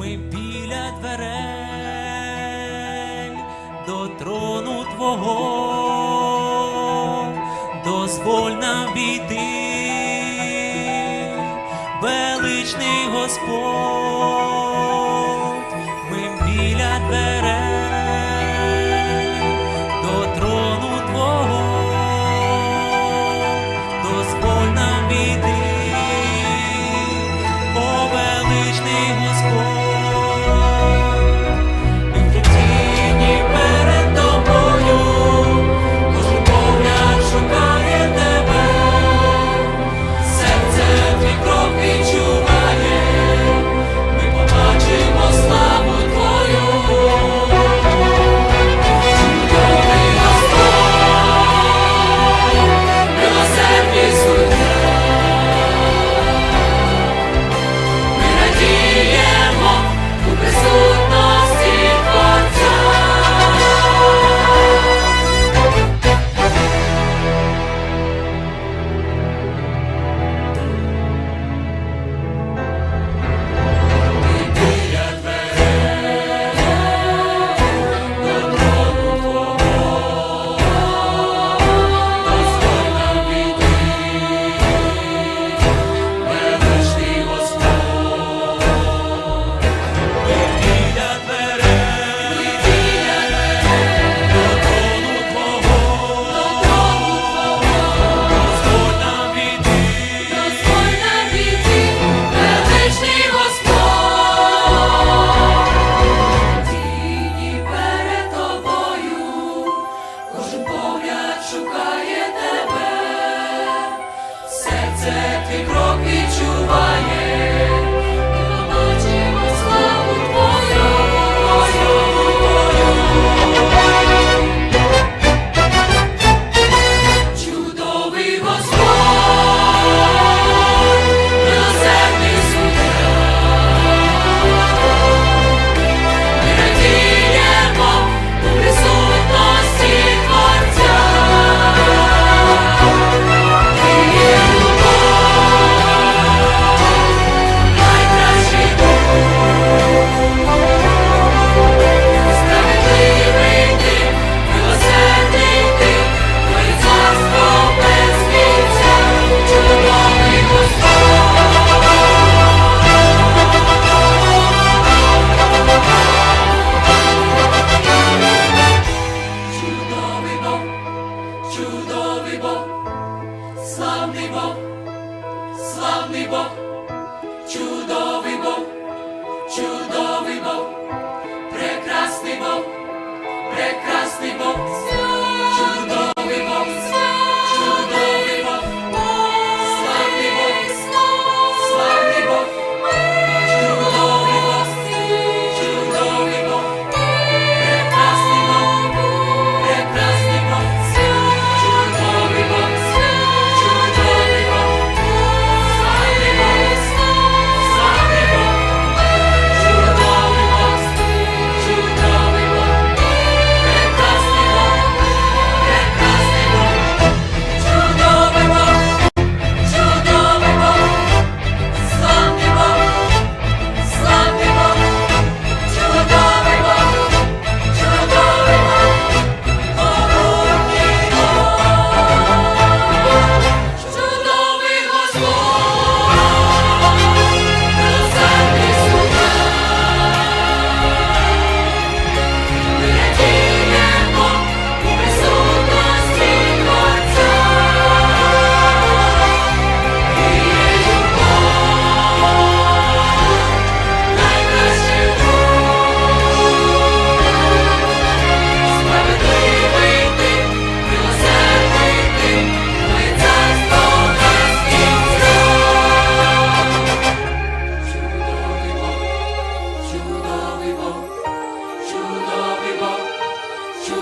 ми біля дверей, до трону Твого, дозволь нам війти, величний Господь. славний Бог, славний Бог, чудовий Бог, чудовий Бог, прекрасний Бог, прекрасний Бог.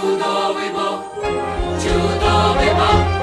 чудовий Бог, чудовий Бог.